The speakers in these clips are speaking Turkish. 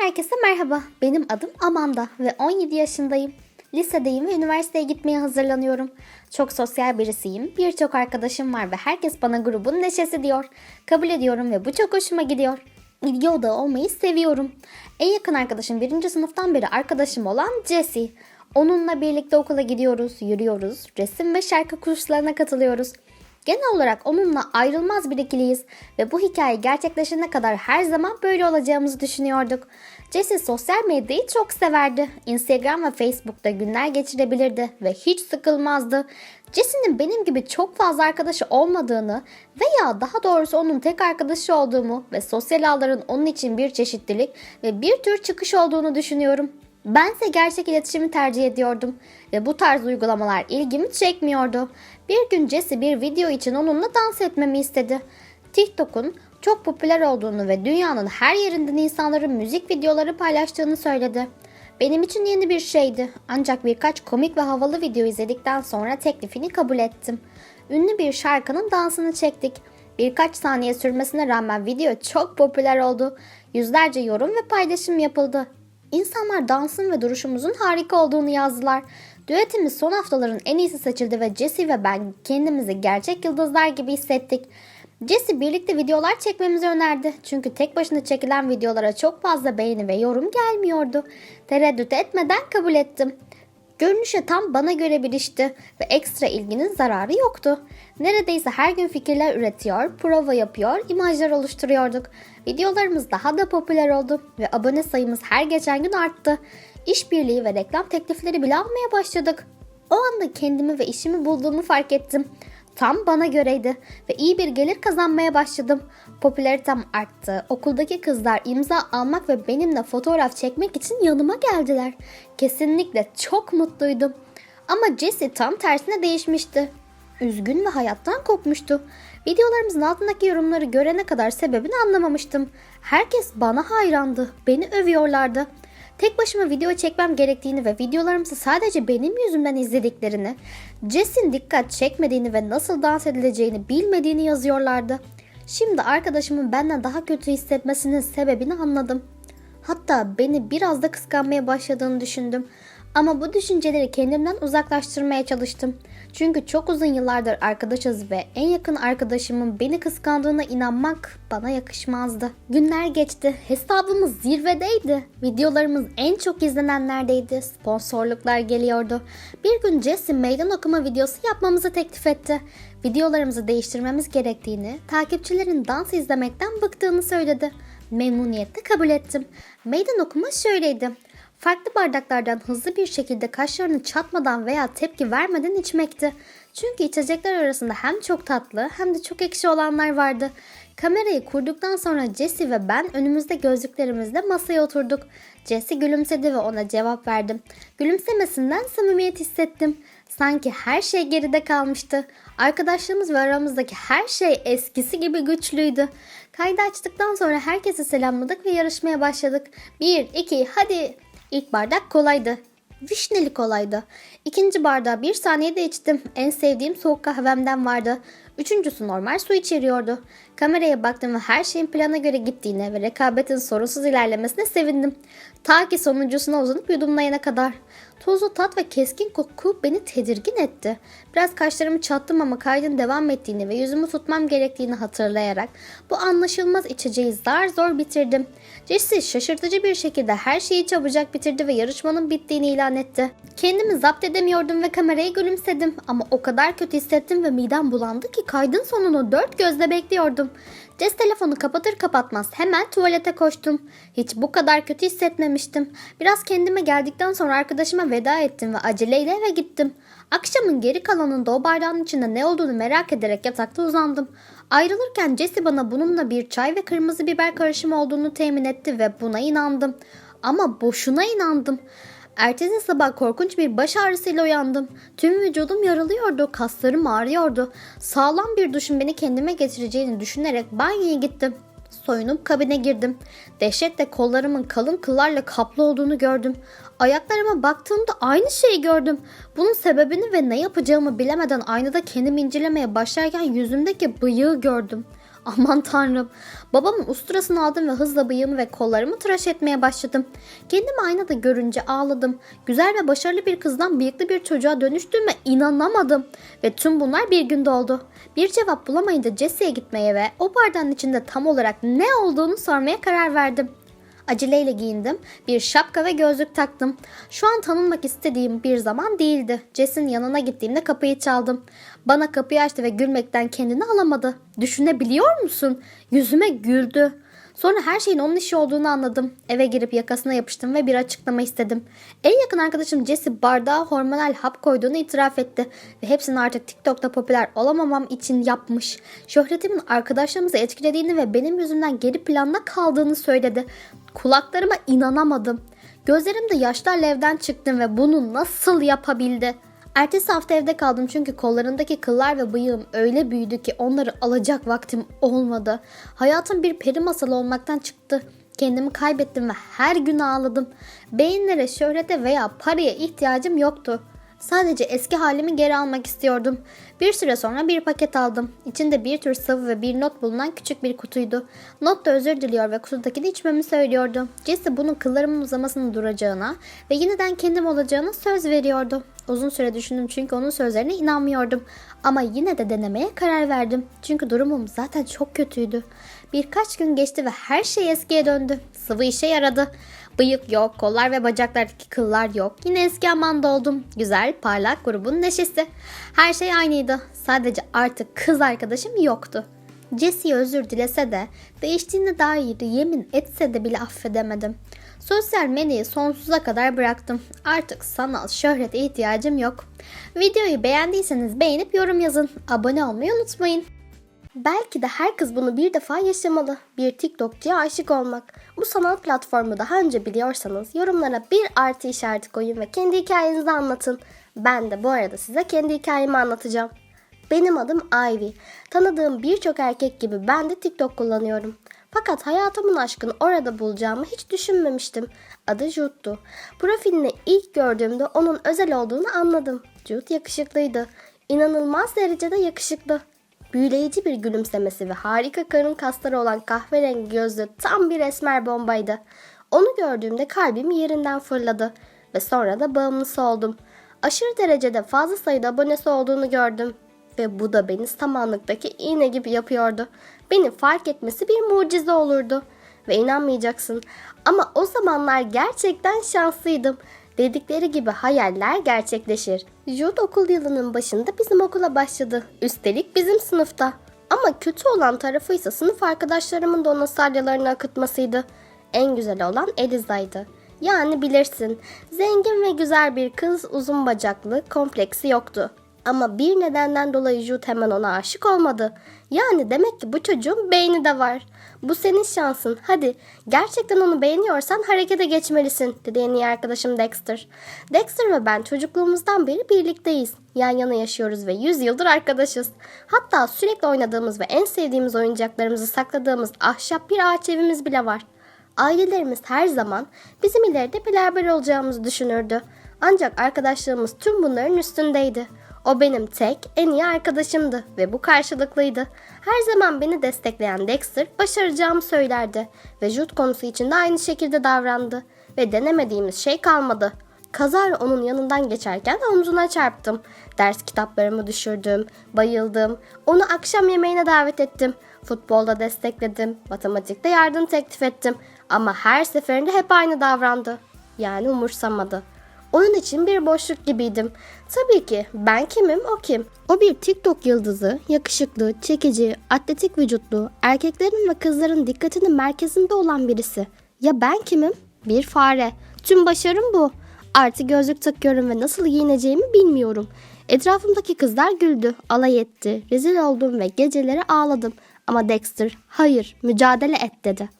Herkese merhaba. Benim adım Amanda ve 17 yaşındayım. Lisedeyim ve üniversiteye gitmeye hazırlanıyorum. Çok sosyal birisiyim. Birçok arkadaşım var ve herkes bana grubun neşesi diyor. Kabul ediyorum ve bu çok hoşuma gidiyor. İlgi odağı olmayı seviyorum. En yakın arkadaşım birinci sınıftan beri arkadaşım olan Jessie. Onunla birlikte okula gidiyoruz, yürüyoruz, resim ve şarkı kurslarına katılıyoruz. Genel olarak onunla ayrılmaz bir ikiliyiz ve bu hikaye gerçekleşene kadar her zaman böyle olacağımızı düşünüyorduk. Jessie sosyal medyayı çok severdi. Instagram ve Facebook'ta günler geçirebilirdi ve hiç sıkılmazdı. Jessie'nin benim gibi çok fazla arkadaşı olmadığını veya daha doğrusu onun tek arkadaşı olduğumu ve sosyal ağların onun için bir çeşitlilik ve bir tür çıkış olduğunu düşünüyorum. Bense gerçek iletişimi tercih ediyordum ve bu tarz uygulamalar ilgimi çekmiyordu. Bir gün Jesse bir video için onunla dans etmemi istedi. TikTok'un çok popüler olduğunu ve dünyanın her yerinden insanların müzik videoları paylaştığını söyledi. Benim için yeni bir şeydi ancak birkaç komik ve havalı video izledikten sonra teklifini kabul ettim. Ünlü bir şarkının dansını çektik. Birkaç saniye sürmesine rağmen video çok popüler oldu. Yüzlerce yorum ve paylaşım yapıldı. İnsanlar dansın ve duruşumuzun harika olduğunu yazdılar. Düetimiz son haftaların en iyisi seçildi ve Jessie ve ben kendimizi gerçek yıldızlar gibi hissettik. Jessie birlikte videolar çekmemizi önerdi. Çünkü tek başına çekilen videolara çok fazla beğeni ve yorum gelmiyordu. Tereddüt etmeden kabul ettim. Görünüşe tam bana göre bir işti ve ekstra ilginin zararı yoktu. Neredeyse her gün fikirler üretiyor, prova yapıyor, imajlar oluşturuyorduk. Videolarımız daha da popüler oldu ve abone sayımız her geçen gün arttı. İşbirliği ve reklam teklifleri bile almaya başladık. O anda kendimi ve işimi bulduğumu fark ettim. Tam bana göreydi ve iyi bir gelir kazanmaya başladım. Popülaritem arttı. Okuldaki kızlar imza almak ve benimle fotoğraf çekmek için yanıma geldiler. Kesinlikle çok mutluydum. Ama Jessie tam tersine değişmişti. Üzgün ve hayattan kopmuştu. Videolarımızın altındaki yorumları görene kadar sebebini anlamamıştım. Herkes bana hayrandı. Beni övüyorlardı. Tek başıma video çekmem gerektiğini ve videolarımızı sadece benim yüzümden izlediklerini, Jess'in dikkat çekmediğini ve nasıl dans edileceğini bilmediğini yazıyorlardı. Şimdi arkadaşımın benden daha kötü hissetmesinin sebebini anladım. Hatta beni biraz da kıskanmaya başladığını düşündüm. Ama bu düşünceleri kendimden uzaklaştırmaya çalıştım. Çünkü çok uzun yıllardır arkadaşız ve en yakın arkadaşımın beni kıskandığına inanmak bana yakışmazdı. Günler geçti. Hesabımız zirvedeydi. Videolarımız en çok izlenenlerdeydi. Sponsorluklar geliyordu. Bir gün Jesse meydan okuma videosu yapmamızı teklif etti. Videolarımızı değiştirmemiz gerektiğini, takipçilerin dans izlemekten bıktığını söyledi. Memnuniyetle kabul ettim. Meydan okuma şöyleydi. Farklı bardaklardan hızlı bir şekilde kaşlarını çatmadan veya tepki vermeden içmekti. Çünkü içecekler arasında hem çok tatlı hem de çok ekşi olanlar vardı. Kamerayı kurduktan sonra Jesse ve ben önümüzde gözlüklerimizle masaya oturduk. Jesse gülümsedi ve ona cevap verdim. Gülümsemesinden samimiyet hissettim. Sanki her şey geride kalmıştı. Arkadaşlığımız ve aramızdaki her şey eskisi gibi güçlüydü. Kaydı açtıktan sonra herkese selamladık ve yarışmaya başladık. Bir, iki, hadi. İlk bardak kolaydı. Vişneli kolaydı. İkinci bardağı bir saniyede içtim. En sevdiğim soğuk kahvemden vardı. Üçüncüsü normal su içeriyordu. Kameraya baktım ve her şeyin plana göre gittiğine ve rekabetin sorunsuz ilerlemesine sevindim. Ta ki sonuncusuna uzanıp yudumlayana kadar. Tuzlu tat ve keskin koku beni tedirgin etti. Biraz kaşlarımı çattım ama kaydın devam ettiğini ve yüzümü tutmam gerektiğini hatırlayarak bu anlaşılmaz içeceği zar zor bitirdim. Jesse şaşırtıcı bir şekilde her şeyi çabucak bitirdi ve yarışmanın bittiğini ilan etti. Kendimi zapt edemiyordum ve kameraya gülümsedim ama o kadar kötü hissettim ve midem bulandı ki kaydın sonunu dört gözle bekliyordum. Jess telefonu kapatır kapatmaz hemen tuvalete koştum. Hiç bu kadar kötü hissetmemiştim. Biraz kendime geldikten sonra arkadaşıma veda ettim ve aceleyle eve gittim. Akşamın geri kalanında o bardağın içinde ne olduğunu merak ederek yatakta uzandım. Ayrılırken Jesse bana bununla bir çay ve kırmızı biber karışımı olduğunu temin etti ve buna inandım. Ama boşuna inandım. Ertesi sabah korkunç bir baş ağrısıyla uyandım. Tüm vücudum yaralıyordu, kaslarım ağrıyordu. Sağlam bir duşun beni kendime getireceğini düşünerek banyoya gittim. Soyunup kabine girdim. Dehşetle kollarımın kalın kıllarla kaplı olduğunu gördüm. Ayaklarıma baktığımda aynı şeyi gördüm. Bunun sebebini ve ne yapacağımı bilemeden aynada kendimi incelemeye başlarken yüzümdeki bıyığı gördüm. Aman tanrım. Babamın usturasını aldım ve hızla bıyığımı ve kollarımı tıraş etmeye başladım. Kendimi aynada görünce ağladım. Güzel ve başarılı bir kızdan bıyıklı bir çocuğa dönüştüğüme inanamadım. Ve tüm bunlar bir günde oldu. Bir cevap bulamayınca Jesse'ye gitmeye ve o bardağın içinde tam olarak ne olduğunu sormaya karar verdim. Aceleyle giyindim. Bir şapka ve gözlük taktım. Şu an tanınmak istediğim bir zaman değildi. Jess'in yanına gittiğimde kapıyı çaldım. Bana kapıyı açtı ve gülmekten kendini alamadı. Düşünebiliyor musun? Yüzüme güldü. Sonra her şeyin onun işi olduğunu anladım. Eve girip yakasına yapıştım ve bir açıklama istedim. En yakın arkadaşım Jesse bardağa hormonal hap koyduğunu itiraf etti. Ve hepsini artık TikTok'ta popüler olamamam için yapmış. Şöhretimin arkadaşlarımızı etkilediğini ve benim yüzümden geri planda kaldığını söyledi. Kulaklarıma inanamadım. Gözlerimde yaşlar levden çıktım ve bunu nasıl yapabildi? Ertesi hafta evde kaldım çünkü kollarındaki kıllar ve bıyığım öyle büyüdü ki onları alacak vaktim olmadı. Hayatım bir peri masalı olmaktan çıktı. Kendimi kaybettim ve her gün ağladım. Beyinlere, şöhrete veya paraya ihtiyacım yoktu. Sadece eski halimi geri almak istiyordum. Bir süre sonra bir paket aldım. İçinde bir tür sıvı ve bir not bulunan küçük bir kutuydu. Not da özür diliyor ve kutudaki de içmemi söylüyordu. Jesse bunun kıllarımın uzamasını duracağına ve yeniden kendim olacağına söz veriyordu. Uzun süre düşündüm çünkü onun sözlerine inanmıyordum. Ama yine de denemeye karar verdim. Çünkü durumum zaten çok kötüydü. Birkaç gün geçti ve her şey eskiye döndü. Sıvı işe yaradı. Bıyık yok, kollar ve bacaklardaki kıllar yok. Yine eski Amanda oldum. Güzel, parlak grubun neşesi. Her şey aynıydı. Sadece artık kız arkadaşım yoktu. Jesse'ye özür dilese de, değiştiğine dair yemin etse de bile affedemedim. Sosyal medyayı sonsuza kadar bıraktım. Artık sanal şöhrete ihtiyacım yok. Videoyu beğendiyseniz beğenip yorum yazın. Abone olmayı unutmayın. Belki de her kız bunu bir defa yaşamalı. Bir TikTokçuya aşık olmak. Bu sanal platformu daha önce biliyorsanız yorumlara bir artı işareti koyun ve kendi hikayenizi anlatın. Ben de bu arada size kendi hikayemi anlatacağım. Benim adım Ivy. Tanıdığım birçok erkek gibi ben de TikTok kullanıyorum. Fakat hayatımın aşkını orada bulacağımı hiç düşünmemiştim. Adı Jude'du. Profilini ilk gördüğümde onun özel olduğunu anladım. Jude yakışıklıydı. İnanılmaz derecede yakışıklı. Büyüleyici bir gülümsemesi ve harika karın kasları olan kahverengi gözlü tam bir esmer bombaydı. Onu gördüğümde kalbim yerinden fırladı ve sonra da bağımlısı oldum. Aşırı derecede fazla sayıda abonesi olduğunu gördüm ve bu da beni samanlıktaki iğne gibi yapıyordu. Beni fark etmesi bir mucize olurdu. Ve inanmayacaksın ama o zamanlar gerçekten şanslıydım. Dedikleri gibi hayaller gerçekleşir. Jude okul yılının başında bizim okula başladı. Üstelik bizim sınıfta. Ama kötü olan tarafı ise sınıf arkadaşlarımın da ona salyalarını akıtmasıydı. En güzel olan Eliza'ydı. Yani bilirsin, zengin ve güzel bir kız uzun bacaklı, kompleksi yoktu. Ama bir nedenden dolayı Jude hemen ona aşık olmadı. Yani demek ki bu çocuğun beyni de var. Bu senin şansın. Hadi gerçekten onu beğeniyorsan harekete geçmelisin dedi en iyi arkadaşım Dexter. Dexter ve ben çocukluğumuzdan beri birlikteyiz. Yan yana yaşıyoruz ve 100 yıldır arkadaşız. Hatta sürekli oynadığımız ve en sevdiğimiz oyuncaklarımızı sakladığımız ahşap bir ağaç evimiz bile var. Ailelerimiz her zaman bizim ileride beraber olacağımızı düşünürdü. Ancak arkadaşlığımız tüm bunların üstündeydi. O benim tek, en iyi arkadaşımdı ve bu karşılıklıydı. Her zaman beni destekleyen Dexter başaracağımı söylerdi ve Jude konusu için de aynı şekilde davrandı ve denemediğimiz şey kalmadı. Kazara onun yanından geçerken omzuna çarptım. Ders kitaplarımı düşürdüm, bayıldım. Onu akşam yemeğine davet ettim. Futbolda destekledim, matematikte yardım teklif ettim. Ama her seferinde hep aynı davrandı. Yani umursamadı. Onun için bir boşluk gibiydim. Tabii ki ben kimim o kim? O bir TikTok yıldızı, yakışıklı, çekici, atletik vücutlu, erkeklerin ve kızların dikkatinin merkezinde olan birisi. Ya ben kimim? Bir fare. Tüm başarım bu. Artı gözlük takıyorum ve nasıl giyineceğimi bilmiyorum. Etrafımdaki kızlar güldü, alay etti, rezil oldum ve geceleri ağladım. Ama Dexter, hayır, mücadele et dedi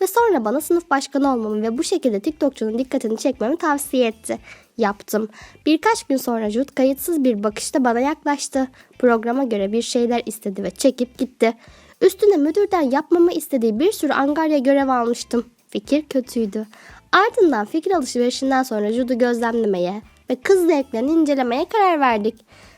ve sonra bana sınıf başkanı olmamı ve bu şekilde TikTokçunun dikkatini çekmemi tavsiye etti. Yaptım. Birkaç gün sonra Jude kayıtsız bir bakışta bana yaklaştı. Programa göre bir şeyler istedi ve çekip gitti. Üstüne müdürden yapmamı istediği bir sürü angarya görev almıştım. Fikir kötüydü. Ardından fikir alışverişinden sonra Jude'u gözlemlemeye ve kız zevklerini incelemeye karar verdik.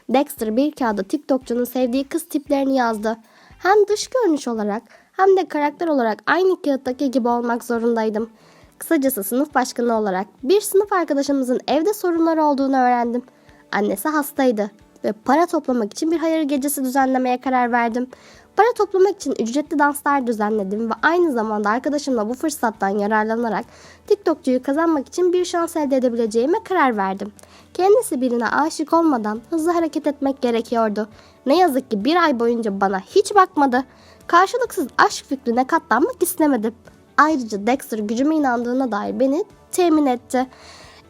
Dexter bir kağıda TikTokçunun sevdiği kız tiplerini yazdı. Hem dış görünüş olarak hem de karakter olarak aynı kağıttaki gibi olmak zorundaydım. Kısacası sınıf başkanı olarak bir sınıf arkadaşımızın evde sorunları olduğunu öğrendim. Annesi hastaydı ve para toplamak için bir hayır gecesi düzenlemeye karar verdim. Para toplamak için ücretli danslar düzenledim ve aynı zamanda arkadaşımla bu fırsattan yararlanarak TikTokçuyu kazanmak için bir şans elde edebileceğime karar verdim. Kendisi birine aşık olmadan hızlı hareket etmek gerekiyordu. Ne yazık ki bir ay boyunca bana hiç bakmadı. Karşılıksız aşk fikrine katlanmak istemedim. Ayrıca Dexter gücüme inandığına dair beni temin etti.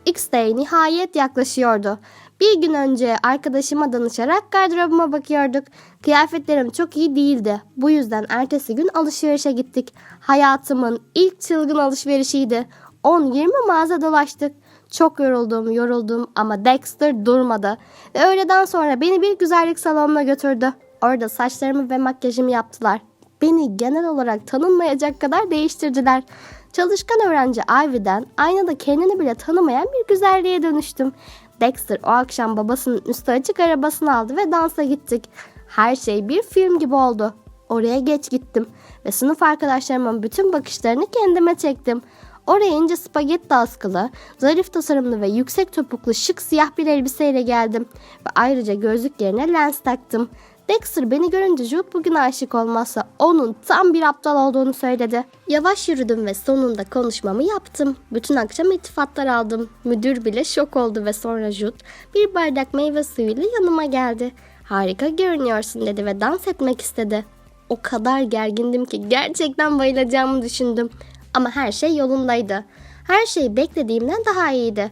X-Day nihayet yaklaşıyordu. Bir gün önce arkadaşıma danışarak gardırobuma bakıyorduk. Kıyafetlerim çok iyi değildi. Bu yüzden ertesi gün alışverişe gittik. Hayatımın ilk çılgın alışverişiydi. 10-20 mağaza dolaştık. Çok yoruldum, yoruldum ama Dexter durmadı. Ve öğleden sonra beni bir güzellik salonuna götürdü. Orada saçlarımı ve makyajımı yaptılar. Beni genel olarak tanınmayacak kadar değiştirdiler. Çalışkan öğrenci Ivy'den aynada kendini bile tanımayan bir güzelliğe dönüştüm. Dexter o akşam babasının üstü açık arabasını aldı ve dansa gittik. Her şey bir film gibi oldu. Oraya geç gittim ve sınıf arkadaşlarımın bütün bakışlarını kendime çektim. Oraya ince spagetti askılı, zarif tasarımlı ve yüksek topuklu şık siyah bir elbiseyle geldim. Ve ayrıca gözlük yerine lens taktım. Dexter beni görünce Jude bugün aşık olmazsa onun tam bir aptal olduğunu söyledi. Yavaş yürüdüm ve sonunda konuşmamı yaptım. Bütün akşam iltifatlar aldım. Müdür bile şok oldu ve sonra Jude bir bardak meyve suyuyla yanıma geldi. Harika görünüyorsun dedi ve dans etmek istedi. O kadar gergindim ki gerçekten bayılacağımı düşündüm. Ama her şey yolundaydı. Her şey beklediğimden daha iyiydi.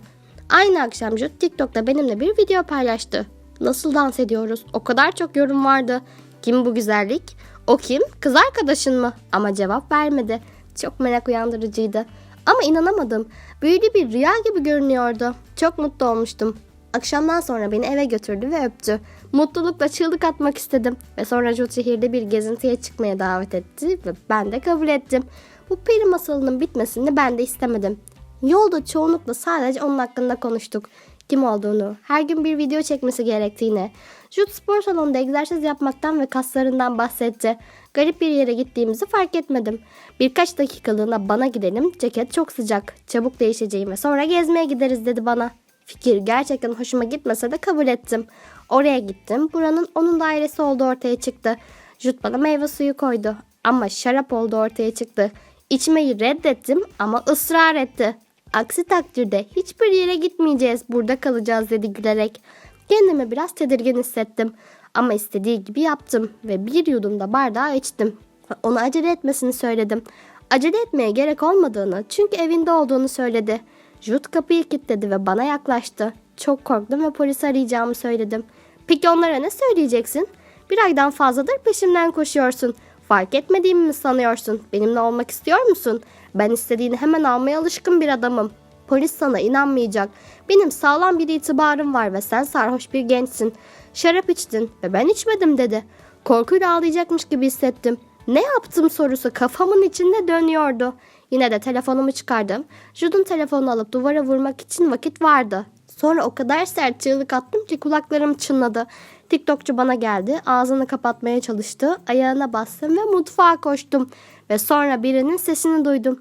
Aynı akşam Jude TikTok'ta benimle bir video paylaştı. Nasıl dans ediyoruz? O kadar çok yorum vardı. Kim bu güzellik? O kim? Kız arkadaşın mı? Ama cevap vermedi. Çok merak uyandırıcıydı. Ama inanamadım. Büyülü bir rüya gibi görünüyordu. Çok mutlu olmuştum. Akşamdan sonra beni eve götürdü ve öptü. Mutlulukla çığlık atmak istedim. Ve sonra Jude şehirde bir gezintiye çıkmaya davet etti ve ben de kabul ettim. Bu peri masalının bitmesini ben de istemedim. Yolda çoğunlukla sadece onun hakkında konuştuk. Kim olduğunu, her gün bir video çekmesi gerektiğini. Jude spor salonunda egzersiz yapmaktan ve kaslarından bahsetti. Garip bir yere gittiğimizi fark etmedim. Birkaç dakikalığına bana gidelim, ceket çok sıcak, çabuk değişeceğim ve sonra gezmeye gideriz dedi bana. Fikir gerçekten hoşuma gitmese de kabul ettim. Oraya gittim, buranın onun dairesi olduğu ortaya çıktı. Jude bana meyve suyu koydu ama şarap olduğu ortaya çıktı. İçmeyi reddettim ama ısrar etti. Aksi takdirde hiçbir yere gitmeyeceğiz, burada kalacağız dedi gülerek. Kendimi biraz tedirgin hissettim. Ama istediği gibi yaptım ve bir yudumda bardağı içtim. Ona acele etmesini söyledim. Acele etmeye gerek olmadığını çünkü evinde olduğunu söyledi. Jude kapıyı kilitledi ve bana yaklaştı. Çok korktum ve polisi arayacağımı söyledim. Peki onlara ne söyleyeceksin? Bir aydan fazladır peşimden koşuyorsun. Fark etmediğimi mi sanıyorsun? Benimle olmak istiyor musun? Ben istediğini hemen almaya alışkın bir adamım. Polis sana inanmayacak. Benim sağlam bir itibarım var ve sen sarhoş bir gençsin. Şarap içtin ve ben içmedim dedi. Korkuyla ağlayacakmış gibi hissettim. Ne yaptım sorusu kafamın içinde dönüyordu. Yine de telefonumu çıkardım. Jude'un telefonunu alıp duvara vurmak için vakit vardı. Sonra o kadar sert çığlık attım ki kulaklarım çınladı. TikTokçu bana geldi. Ağzını kapatmaya çalıştı. Ayağına bastım ve mutfağa koştum. Ve sonra birinin sesini duydum.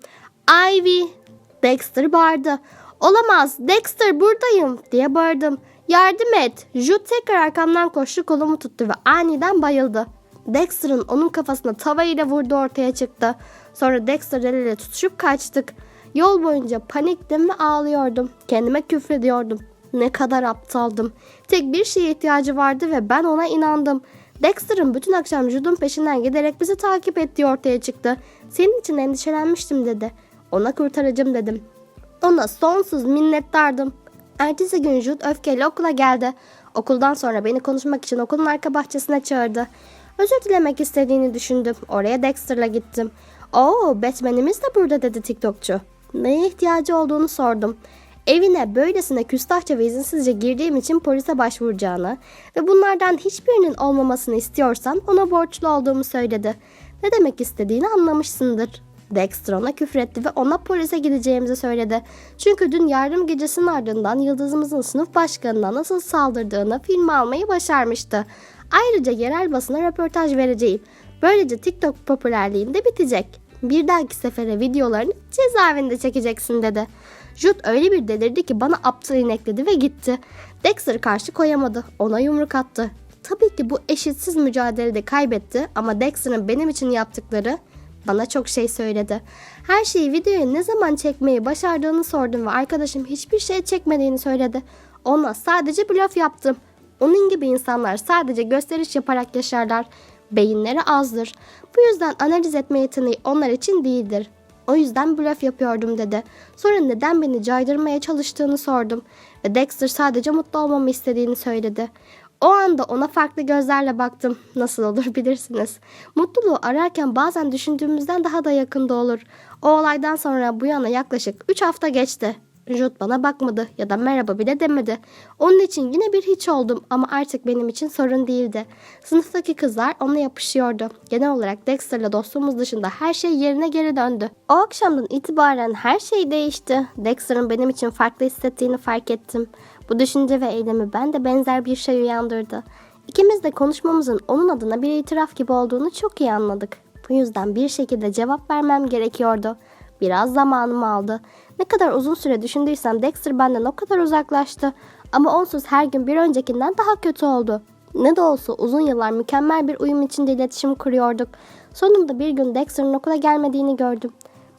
Ivy! Dexter bağırdı. Olamaz Dexter buradayım diye bağırdım. Yardım et. Jude tekrar arkamdan koştu kolumu tuttu ve aniden bayıldı. Dexter'ın onun kafasına tava ile vurdu ortaya çıktı. Sonra Dexter el ele tutuşup kaçtık. Yol boyunca paniktim ve ağlıyordum. Kendime küfrediyordum. Ne kadar aptaldım. Tek bir şeye ihtiyacı vardı ve ben ona inandım. Dexter'ın bütün akşam Jude'un peşinden giderek bizi takip ettiği ortaya çıktı. Senin için endişelenmiştim dedi. Ona kurtaracağım dedim. Ona sonsuz minnettardım. Ertesi gün Jude öfkeyle okula geldi. Okuldan sonra beni konuşmak için okulun arka bahçesine çağırdı. Özür dilemek istediğini düşündüm. Oraya Dexter'la gittim. Oo Batman'imiz de burada dedi TikTokçu. Neye ihtiyacı olduğunu sordum. Evine böylesine küstahça ve izinsizce girdiğim için polise başvuracağını ve bunlardan hiçbirinin olmamasını istiyorsan ona borçlu olduğumu söyledi. Ne demek istediğini anlamışsındır. Dexter ona küfretti ve ona polise gideceğimizi söyledi. Çünkü dün yardım gecesinin ardından Yıldızımızın sınıf başkanına nasıl saldırdığını film almayı başarmıştı. Ayrıca yerel basına röportaj vereceğim. Böylece TikTok popülerliğinde bitecek. Bir dahaki sefere videolarını cezaevinde çekeceksin dedi. Jude öyle bir delirdi ki bana aptal inekledi ve gitti. Dexter karşı koyamadı. Ona yumruk attı. Tabii ki bu eşitsiz mücadelede kaybetti ama Dexter'ın benim için yaptıkları bana çok şey söyledi. Her şeyi videoya ne zaman çekmeyi başardığını sordum ve arkadaşım hiçbir şey çekmediğini söyledi. Ona sadece blöf yaptım. Onun gibi insanlar sadece gösteriş yaparak yaşarlar. Beyinleri azdır. Bu yüzden analiz etme yeteneği onlar için değildir. O yüzden blöf yapıyordum dedi. Sonra neden beni caydırmaya çalıştığını sordum. Ve Dexter sadece mutlu olmamı istediğini söyledi. O anda ona farklı gözlerle baktım. Nasıl olur bilirsiniz. Mutluluğu ararken bazen düşündüğümüzden daha da yakında olur. O olaydan sonra bu yana yaklaşık 3 hafta geçti. Jude bana bakmadı ya da merhaba bile demedi. Onun için yine bir hiç oldum ama artık benim için sorun değildi. Sınıftaki kızlar ona yapışıyordu. Genel olarak Dexter'la dostluğumuz dışında her şey yerine geri döndü. O akşamdan itibaren her şey değişti. Dexter'ın benim için farklı hissettiğini fark ettim. Bu düşünce ve eylemi bende benzer bir şey uyandırdı. İkimiz de konuşmamızın onun adına bir itiraf gibi olduğunu çok iyi anladık. Bu yüzden bir şekilde cevap vermem gerekiyordu. Biraz zamanımı aldı. Ne kadar uzun süre düşündüysem Dexter benden o kadar uzaklaştı. Ama onsuz her gün bir öncekinden daha kötü oldu. Ne de olsa uzun yıllar mükemmel bir uyum içinde iletişim kuruyorduk. Sonunda bir gün Dexter'ın okula gelmediğini gördüm.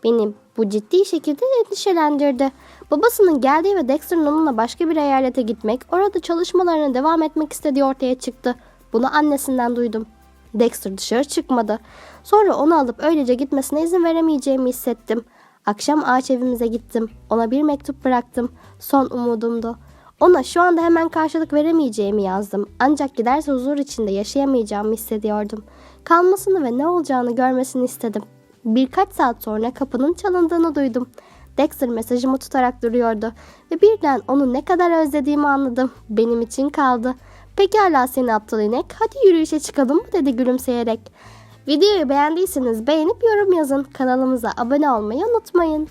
Benim bu ciddi şekilde endişelendirdi. Babasının geldiği ve Dexter'ın onunla başka bir eyalete gitmek, orada çalışmalarına devam etmek istediği ortaya çıktı. Bunu annesinden duydum. Dexter dışarı çıkmadı. Sonra onu alıp öylece gitmesine izin veremeyeceğimi hissettim. Akşam ağaç evimize gittim. Ona bir mektup bıraktım. Son umudumdu. Ona şu anda hemen karşılık veremeyeceğimi yazdım. Ancak giderse huzur içinde yaşayamayacağımı hissediyordum. Kalmasını ve ne olacağını görmesini istedim. Birkaç saat sonra kapının çalındığını duydum. Dexter mesajımı tutarak duruyordu ve birden onu ne kadar özlediğimi anladım. Benim için kaldı. Pekala seni aptal inek hadi yürüyüşe çıkalım mı dedi gülümseyerek. Videoyu beğendiyseniz beğenip yorum yazın. Kanalımıza abone olmayı unutmayın.